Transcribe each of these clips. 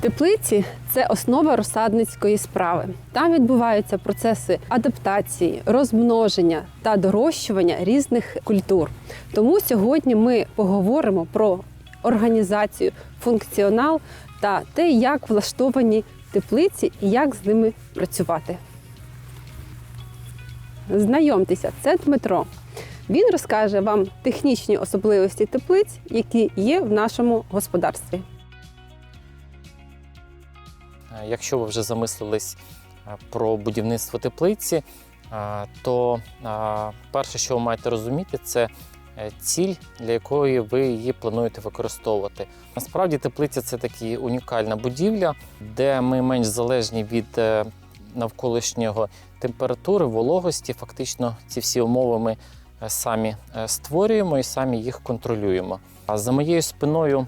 Теплиці це основа розсадницької справи. Там відбуваються процеси адаптації, розмноження та дорощування різних культур. Тому сьогодні ми поговоримо про організацію, функціонал та те, як влаштовані теплиці і як з ними працювати. Знайомтеся, це Дмитро. Він розкаже вам технічні особливості теплиць, які є в нашому господарстві. Е, Якщо ви вже замислились е, про будівництво теплиці, е, то перше, що ви маєте розуміти, це ціль, для якої ви її плануєте використовувати. Насправді, теплиця це така унікальна будівля, де ми менш залежні від навколишнього температури, вологості. Фактично, ці всі умови ми самі створюємо і самі їх контролюємо. А за моєю спиною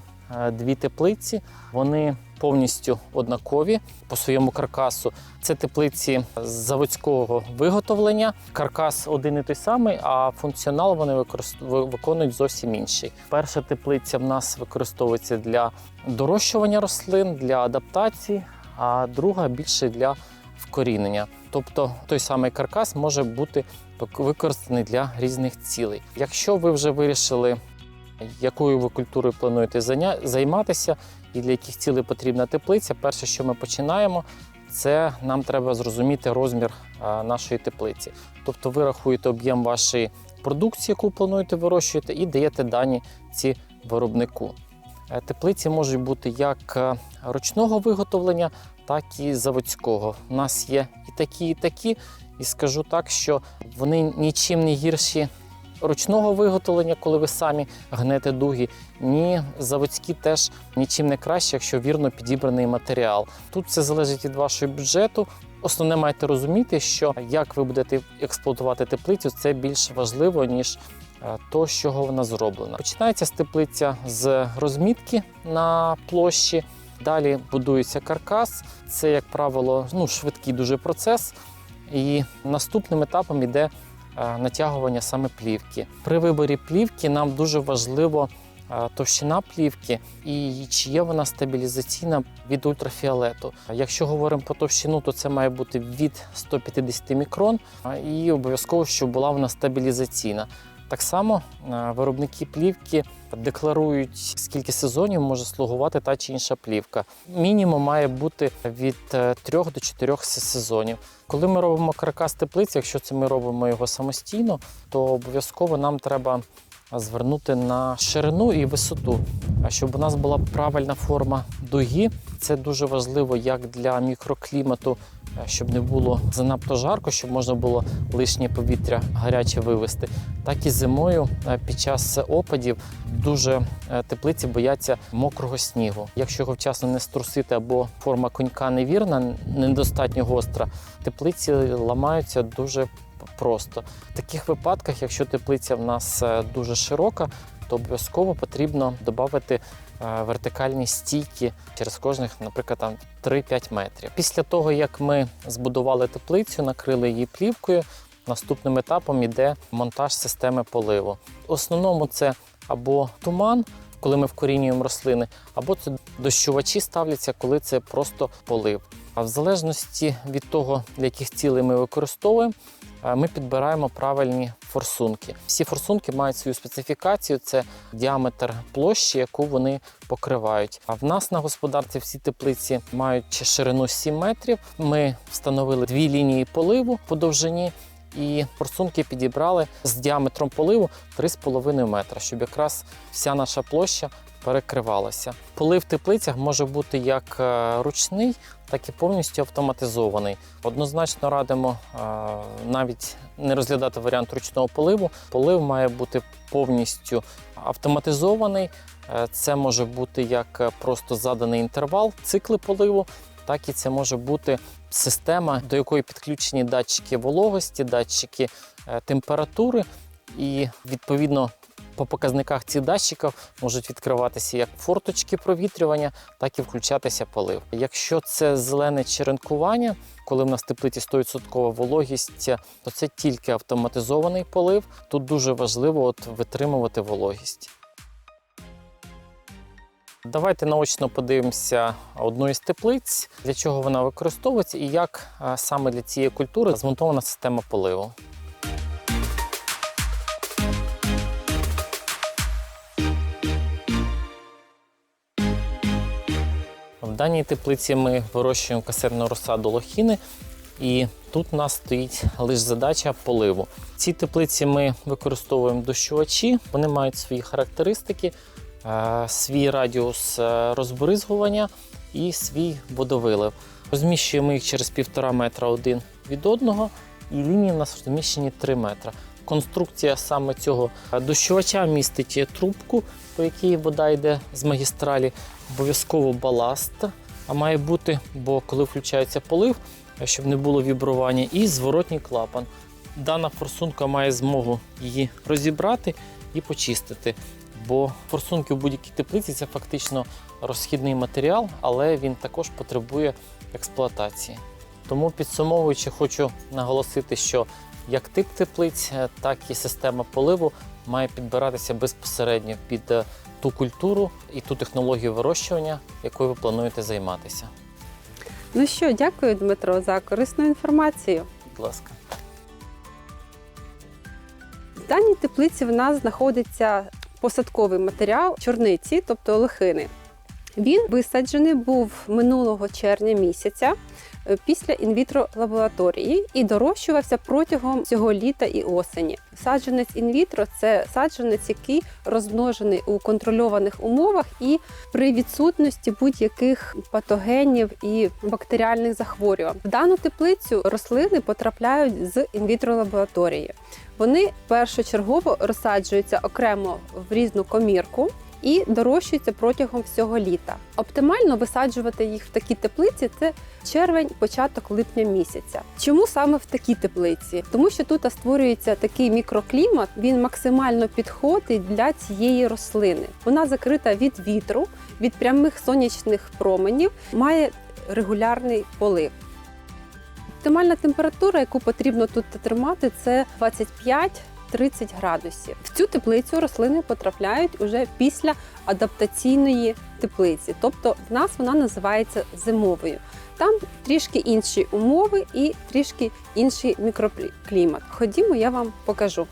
дві теплиці. Вони повністю однакові по своєму каркасу. Це теплиці заводського виготовлення. Каркас один і той самий, а функціонал вони виконують зовсім інший. Перша теплиця в нас використовується для дорощування рослин, для адаптації, а друга більше для вкорінення. Тобто той самий каркас може бути використаний для різних цілей. Якщо ви вже вирішили, якою ви культурою плануєте займатися, і для яких цілей потрібна теплиця, перше, що ми починаємо, це нам треба зрозуміти розмір нашої теплиці. Тобто ви рахуєте об'єм вашої продукції, яку плануєте вирощувати, і даєте дані ці виробнику. Е, Теплиці можуть бути як е, ручного виготовлення, так і заводського. У нас є і такі, і такі, і скажу так, що вони нічим не гірші ручного виготовлення, коли ви самі гнете дуги, ні заводські теж нічим не краще, якщо вірно підібраний матеріал. Тут все залежить від вашого бюджету. Основне маєте розуміти, що як ви будете експлуатувати теплицю, це більш важливо, ніж е, то, з чого вона зроблена. Починається з теплиця з розмітки на площі. Далі будується каркас. Це, як правило, ну, швидкий дуже процес. І наступним етапом йде натягування саме плівки. При виборі плівки нам дуже важливо е, товщина плівки і чи є вона стабілізаційна від ультрафіолету. Якщо говоримо про товщину, то це має бути від 150 мікрон і обов'язково, щоб була вона стабілізаційна. Так само е, виробники плівки декларують, скільки сезонів може слугувати та чи інша плівка. Мінімум має бути від 3 до 4 сезонів. Коли ми робимо каркас теплиці, якщо це ми робимо його самостійно, то обов'язково нам треба звернути на ширину і висоту, а щоб у нас була правильна форма дуги. Це дуже важливо як для мікроклімату, е, щоб не було занадто жарко, щоб можна було лишнє повітря гаряче вивести, так і зимою е, під час опадів дуже е, теплиці бояться мокрого снігу. Якщо його вчасно не струсити або форма конька невірна, недостатньо гостра, теплиці ламаються дуже просто. В таких випадках, якщо теплиця в нас е, дуже широка, то обов'язково потрібно додати е, вертикальні стійки через кожних, наприклад, там 3-5 метрів. Після того, як ми збудували теплицю, накрили її плівкою, наступним етапом йде монтаж системи поливу. В основному це або туман, коли ми вкорінюємо рослини, або це дощувачі ставляться, коли це просто полив. А в залежності від того, для яких цілей ми використовуємо, ми підбираємо правильні форсунки. Всі форсунки мають свою специфікацію: це діаметр площі, яку вони покривають. А в нас на господарці всі теплиці мають ширину 7 метрів. Ми встановили дві лінії поливу по довжині. І форсунки підібрали з діаметром поливу 3,5 метра, щоб якраз вся наша площа перекривалася. Полив в теплицях може бути як е, ручний, так і повністю автоматизований. Однозначно радимо е, навіть не розглядати варіант ручного поливу. Полив має бути повністю автоматизований. Е, Це може бути як просто заданий інтервал, цикли поливу, так і це може бути система, до якої підключені датчики вологості, датчики е, температури, і відповідно по показниках цих датчиків можуть відкриватися як форточки провітрювання, так і включатися полив. Якщо це зелене черенкування, коли в нас в теплиці 100% вологість, то це тільки автоматизований полив. Тут дуже важливо от витримувати вологість. Давайте наочно подивимося одну із теплиць, для чого вона використовується і як саме для цієї культури змонтована система поливу. В даній теплиці ми вирощуємо касетну розсаду лохіни, і тут у нас стоїть лише задача поливу. В цій теплиці ми використовуємо дощувачі, вони мають свої характеристики, е, свій радіус е, розбризгування і свій водовилив. Розміщуємо їх через півтора метра один від одного, і лінії у нас розміщені 3 метра. Конструкція саме цього дощувача містить трубку, по якій вода йде з магістралі, обов'язково баласт, має бути, бо коли включається полив, щоб не було вібрування, і зворотній клапан. Дана форсунка має змогу її розібрати і почистити. Бо форсунки в будь-якій теплиці це фактично розхідний матеріал, але він також потребує експлуатації. Тому підсумовуючи, хочу наголосити, що як тип теплиць, е, так і система поливу має підбиратися безпосередньо під е, ту культуру і ту технологію вирощування, якою ви плануєте займатися. Ну що, дякую, Дмитро, за корисну інформацію. Будь ласка. В даній теплиці в нас знаходиться посадковий матеріал чорниці, тобто лохини. Він висаджений був минулого червня місяця е, після інвітро лабораторії і дорощувався протягом цього літа і осені. Саджанець інвітро це саджанець, який розмножений у контрольованих умовах і при відсутності будь-яких патогенів і бактеріальних захворювань. В дану теплицю рослини потрапляють з інвітро лабораторії. Вони першочергово розсаджуються окремо в різну комірку і дорощуються протягом всього літа. Оптимально висаджувати їх в такі теплиці це червень, початок липня місяця. Чому саме в такій теплиці? Тому що тут створюється такий мікроклімат, він максимально підходить для цієї рослини. Вона закрита від вітру, від прямих сонячних променів, має регулярний полив. Оптимальна температура, яку потрібно тут тримати, це 25 30 градусів. В цю теплицю рослини потрапляють уже після адаптаційної теплиці, тобто в нас вона називається зимовою. Там трішки інші умови і трішки інший мікроклімат. Ходімо, я вам покажу.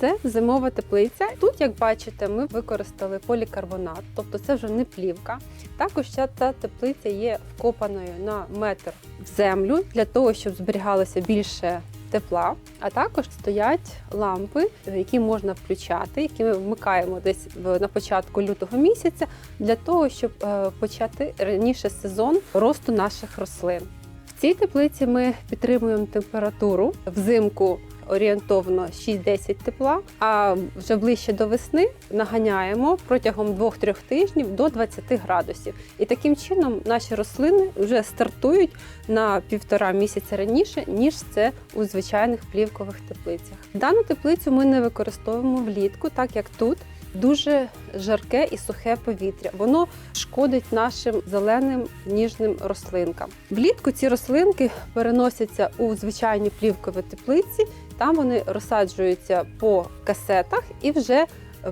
Це зимова теплиця. Тут, як бачите, ми використали полікарбонат, тобто це вже не плівка. Також ця теплиця є вкопаною на метр в землю для того, щоб зберігалося більше тепла. А також стоять лампи, які можна включати, які ми вмикаємо десь на початку лютого місяця, для того, щоб е, почати раніше сезон росту наших рослин. В цій теплиці ми підтримуємо температуру взимку орієнтовно 6-10 тепла, а вже ближче до весни наганяємо протягом 2-3 тижнів до 20 градусів. І таким чином наші рослини вже стартують на півтора місяця раніше, ніж це у звичайних плівкових теплицях. Дану теплицю ми не використовуємо влітку, так як тут. Дуже жарке і сухе повітря. Воно шкодить нашим зеленим ніжним рослинкам. Влітку ці рослинки переносяться у звичайні плівкові теплиці. Там вони розсаджуються по касетах і вже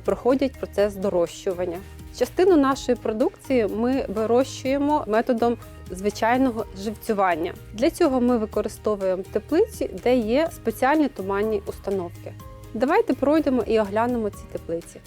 проходять процес дорощування. Частину нашої продукції ми вирощуємо методом звичайного живцювання. Для цього ми використовуємо теплиці, де є спеціальні туманні установки. Давайте пройдемо і оглянемо ці теплиці.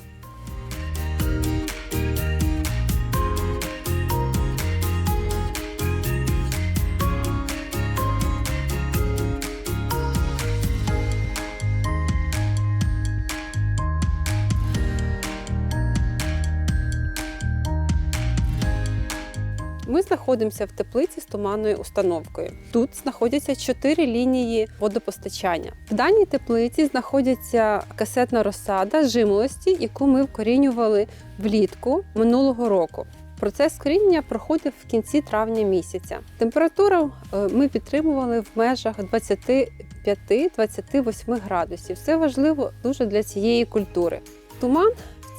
Знаходимося в теплиці з туманною установкою. Тут знаходяться чотири лінії водопостачання. В даній теплиці знаходиться касетна розсада жимолості, яку ми вкорінювали влітку минулого року. Процес коріння проходив в кінці травня місяця. Температуру е, ми підтримували в межах 25-28 градусів. Це важливо дуже для цієї культури. Туман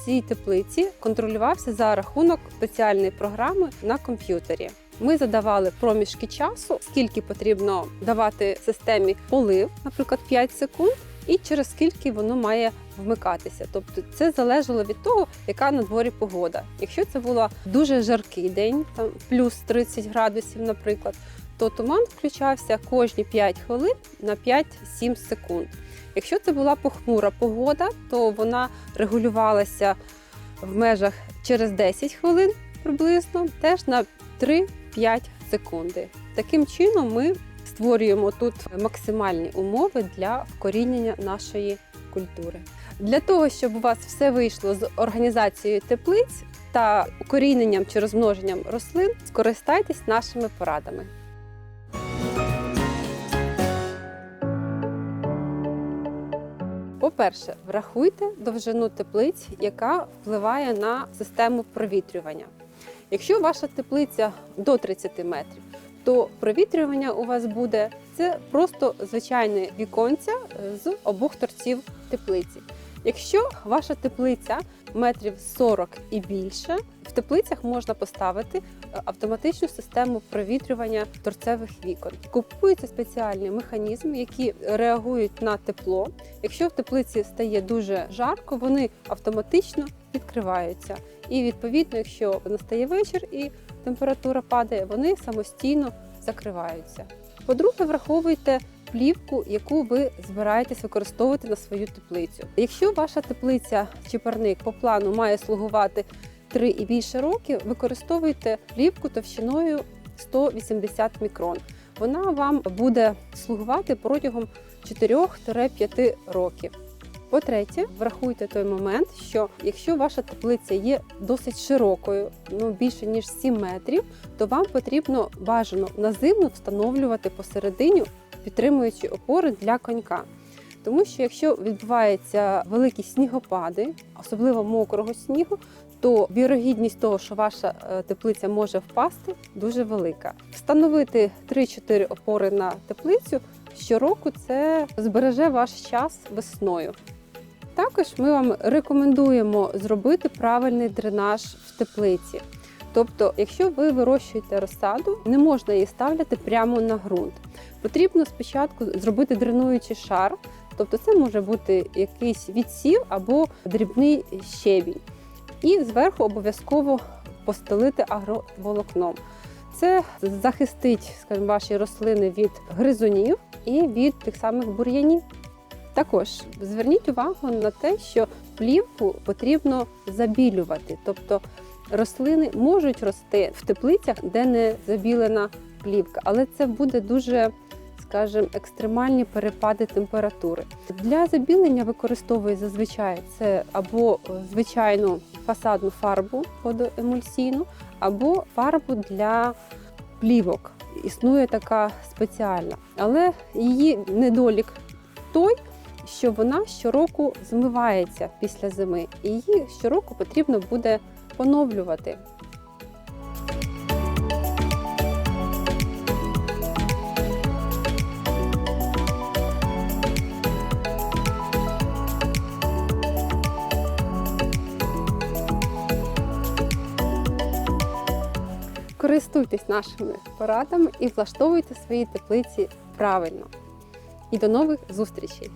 цій теплиці контролювався за рахунок спеціальної програми на комп'ютері. Ми задавали проміжки часу, скільки потрібно давати системі полив, наприклад, 5 секунд, і через скільки воно має вмикатися. Тобто це залежало від того, яка на дворі погода. Якщо це була дуже жаркий день, там плюс 30 градусів, наприклад, то туман включався кожні 5 хвилин на 5-7 секунд. Якщо це була похмура погода, то вона регулювалася в межах через 10 хвилин приблизно, теж на 3-5 секунди. Таким чином ми створюємо тут максимальні умови для вкорінення нашої культури. Для того, щоб у вас все вийшло з організацією теплиць та укоріненням чи розмноженням рослин, скористайтесь нашими порадами. По-перше, врахуйте довжину теплиць, яка впливає на систему провітрювання. Якщо ваша теплиця до 30 метрів, то провітрювання у вас буде це просто звичайне віконця е, з обох торців теплиці. Якщо ваша теплиця метрів 40 і більше, в теплицях можна поставити е, автоматичну систему провітрювання торцевих вікон. Купується спеціальний механізм, які реагують на тепло. Якщо в теплиці стає дуже жарко, вони автоматично відкриваються. І відповідно, якщо настає вечір і температура падає, вони самостійно закриваються. По-друге, враховуйте плівку, яку ви збираєтесь використовувати на свою теплицю. Якщо ваша теплиця чи парник по плану має слугувати 3 і більше років, використовуйте плівку товщиною 180 мікрон. Вона вам буде слугувати протягом 4-5 років. По-третє, врахуйте той момент, що якщо ваша теплиця є досить широкою, ну більше ніж 7 метрів, то вам потрібно бажано на зиму встановлювати посередині підтримуючі опори для конька. Тому що якщо відбуваються великі снігопади, особливо мокрого снігу, то вірогідність того, що ваша е, теплиця може впасти, дуже велика. Встановити 3-4 опори на теплицю щороку це збереже ваш час весною. Також ми вам рекомендуємо зробити правильний дренаж в теплиці. Тобто, якщо ви вирощуєте розсаду, не можна її ставляти прямо на ґрунт. Потрібно спочатку зробити дренуючий шар, тобто це може бути якийсь відсів або дрібний щебінь. І зверху обов'язково постелити агроволокном. Це захистить скажімо, ваші рослини від гризунів і від тих самих бур'янів. Також зверніть увагу на те, що плівку потрібно забілювати, тобто рослини можуть рости в теплицях, де не забілена плівка, але це буде дуже, скажімо, екстремальні перепади температури. Для забілення використовують зазвичай це або е, звичайну фасадну фарбу водоемульсійну, або фарбу для плівок. Існує така спеціальна, але її недолік той, що вона щороку змивається після зими, і її щороку потрібно буде поновлювати. Користуйтесь нашими порадами і влаштовуйте свої теплиці правильно. І до нових зустрічей!